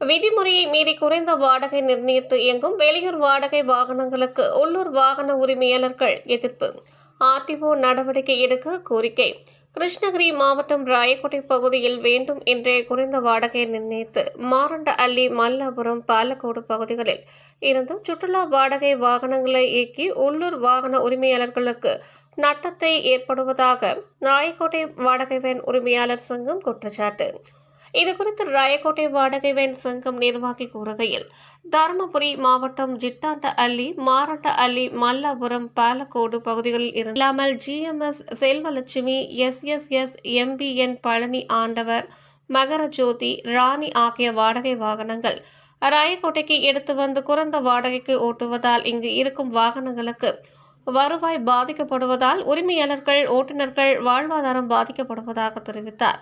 விதிமுறையை மீறி குறைந்த வாடகை நிர்ணயித்து இயங்கும் வெளியூர் வாடகை வாகனங்களுக்கு உள்ளூர் வாகன உரிமையாளர்கள் எதிர்ப்பு. ஆர்டிஓ நடவடிக்கை எடுக்க கோரிக்கை. கிருஷ்ணகிரி மாவட்டம் ராயக்கோட்டை பகுதியில் வேண்டும் என்றே குறைந்த வாடகை நிர்ணயித்து மாரண்ட அள்ளி மல்லாபுரம் பாலக்கோடு பகுதிகளில் இருந்து சுற்றுலா வாடகை வாகனங்களை இயக்கி உள்ளூர் வாகன உரிமையாளர்களுக்கு நட்டத்தை ஏற்படுவதாக ராயக்கோட்டை வாடகை வேன் உரிமையாளர் சங்கம் குற்றச்சாட்டு. இதுகுறித்து ராயக்கோட்டை வாடகை வேன் சங்கம் நிர்வாகி கூறுகையில் தருமபுரி மாவட்டம் ஜிட்டாண்ட அள்ளி மாரட்ட அள்ளி மல்லாபுரம் பாலக்கோடு பகுதிகளில் இல்லாமல் GMS Selvalakshmi SSS MBN Palani Andavar Magarajothi Rani ஆகிய வாடகை வாகனங்கள் ராயக்கோட்டைக்கு எடுத்து வந்து குறைந்த வாடகைக்கு ஓட்டுவதால் இங்கு இருக்கும் வாகனங்களுக்கு வருவாய் பாதிக்கப்படுவதால் உரிமையாளர்கள் ஓட்டுநர்கள் வாழ்வாதாரம் பாதிக்கப்படுவதாக தெரிவித்தார்.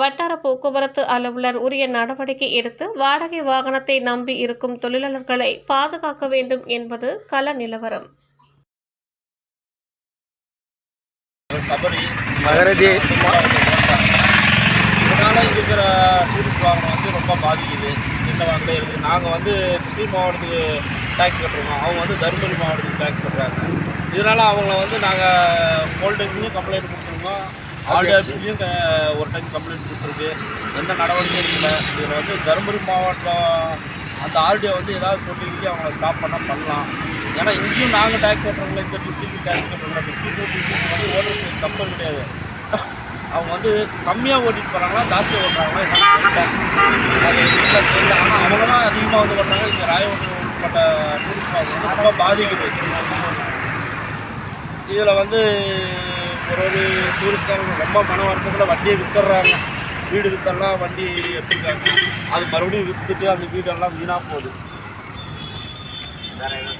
வட்டார போக்குவரத்து அலுவலர் உரிய நடவடிக்கை எடுத்து வாடகை வாகனத்தை நம்பி இருக்கும் தொழிலாளர்களை பாதுகாக்க வேண்டும் என்பது கள நிலவரம். இதனால் இருக்கிற டூரிஸ்ட் வாகனம் வந்து ரொம்ப பாதிக்குது. இந்த வந்து இருக்குது நாங்கள் வந்து கிருஷ்ணகிரி மாவட்டத்துக்கு டேக்ஸ் கட்டுறோம். அவங்க வந்து தருமபுரி மாவட்டத்துக்கு டேக்ஸ் கட்டுறாங்க. இதனால் அவங்கள வந்து நாங்கள் போல்டேஜ்லையும் கம்ப்ளைண்ட் கொடுத்துருக்கோம் ஆர்டிஆர்சிலையும் uh, ஒரு டைம் கம்ப்ளைண்ட் கொடுத்துருக்கு. எந்த நடவடிக்கையும் இல்லை இதில் வந்து தருமபுரி மாவட்டம் அந்த ஆர்டிஓ வந்து ஏதாவது சொல்லி அவங்கள ஸ்டாப் பண்ணால் பண்ணலாம். ஏன்னா இங்கேயும் நாங்கள் டேக்ஸ் கட்டுறவங்கள இந்த டிஸ்ட்ரிக்ட் டேக்ஸ் கட்டுறவங்கள டிஸ்ட்ரிக்ட் வந்து ஓடுறது தப்பு கிடையாது. அவங்க வந்து கம்மியாக ஓட்டிட்டு போகிறாங்களா ஜாஸ்தியாக ஓட்டுறாங்களா தெரியல. அது ஆனால் அவங்க தான் அதிகமாக வந்து பண்ணுறாங்க இங்கே ராயவட்டம் உட்பட்ட டூரிஸ்ட் வந்து ரொம்ப பாதிக்குது. இதில் வந்து ஒரு டூரிஸ்ட்காரங்க ரொம்ப மன வருத்தத்தில் வண்டியை வித்துடுறாங்க. வீடு வித்தெல்லாம் வண்டி எடுத்துருக்காங்க. அது மறுபடியும் விற்றுட்டு அந்த வீடெல்லாம் வீணாக போகுது. வேறு என்ன